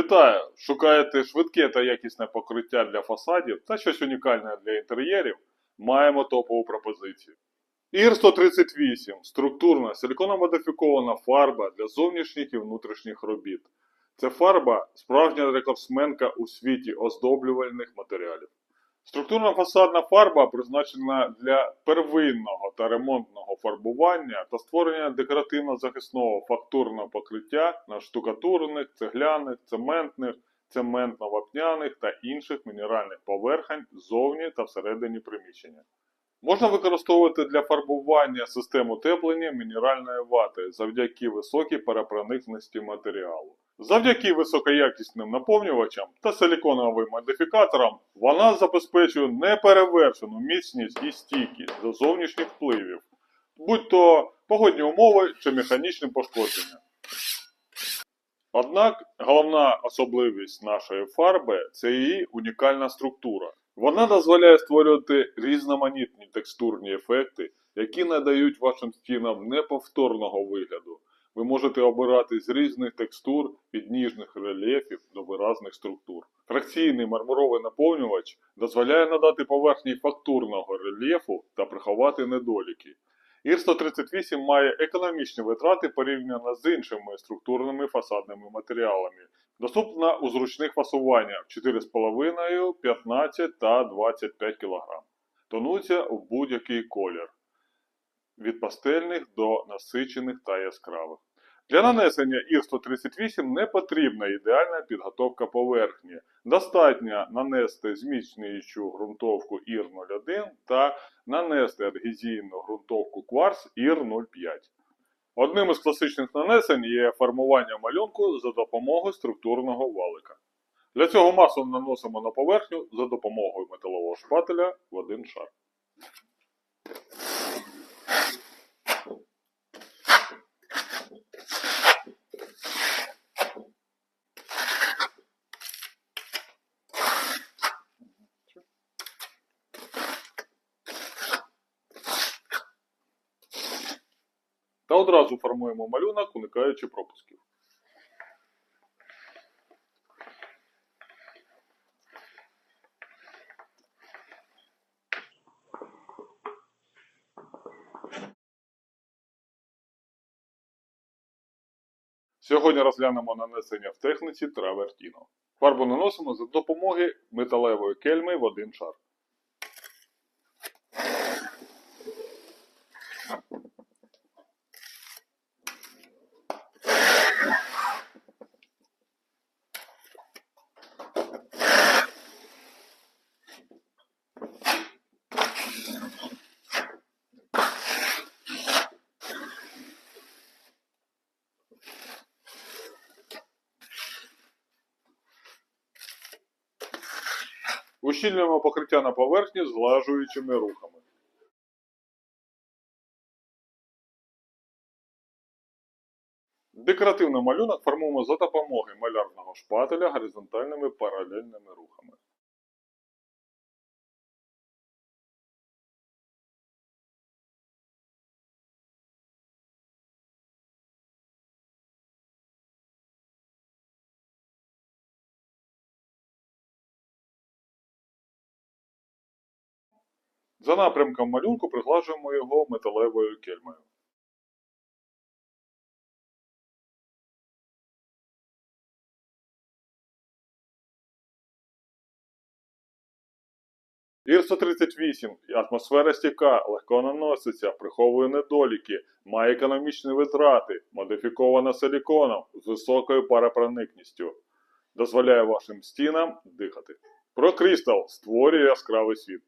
Вітаю! Шукаєте швидке та якісне покриття для фасадів та щось унікальне для інтер'єрів? Маємо топову пропозицію. ір 138 структурна силікономодифікована фарба для зовнішніх і внутрішніх робіт. Це фарба справжня рекордсменка у світі оздоблювальних матеріалів. Структурна фасадна фарба призначена для первинного та ремонтного фарбування та створення декоративно-захисного фактурного покриття на штукатурних, цегляних, цементних, цементно-вапняних та інших мінеральних поверхень ззовні та всередині приміщення. Можна використовувати для фарбування систем утеплення мінеральної вати завдяки високій перепроникності матеріалу. Завдяки високоякісним наповнювачам та силіконовим модифікаторам вона забезпечує неперевершену міцність і стійкість до зовнішніх впливів, будь то погодні умови чи механічне пошкодження. Однак головна особливість нашої фарби це її унікальна структура. Вона дозволяє створювати різноманітні текстурні ефекти, які надають вашим стінам неповторного вигляду. Ви можете обирати з різних текстур від ніжних рельєфів до виразних структур. Тракційний мармуровий наповнювач дозволяє надати поверхні фактурного рельєфу та приховати недоліки. ІР-138 має економічні витрати порівняно з іншими структурними фасадними матеріалами. Доступна у зручних фасуваннях 4,5, 15 та 25 кг. Тонуться в будь-який колір від пастельних до насичених та яскравих. Для нанесення ІР-138 не потрібна ідеальна підготовка поверхні. Достатньо нанести зміцнюючу ґрунтовку ІР-01 та нанести адгезійну ґрунтовку кварц ІР-05. Одним із класичних нанесень є формування малюнку за допомогою структурного валика. Для цього масу наносимо на поверхню за допомогою металового шпателя в один шар. Та одразу формуємо малюнок, уникаючи пропусків. Сьогодні розглянемо нанесення в техніці травертіно. Фарбу наносимо за допомогою металевої кельми в один шар. Ущільнюємо покриття на поверхні зглажуючими рухами. Декоративний малюнок формуємо за допомогою малярного шпателя горизонтальними паралельними рухами. За напрямком малюнку приглажуємо його металевою кельмою. ІР-138 атмосфера стійка, легко наноситься, приховує недоліки, має економічні витрати, модифікована силіконом з високою паропроникністю. Дозволяє вашим стінам дихати. ProCrystal створює яскравий світ.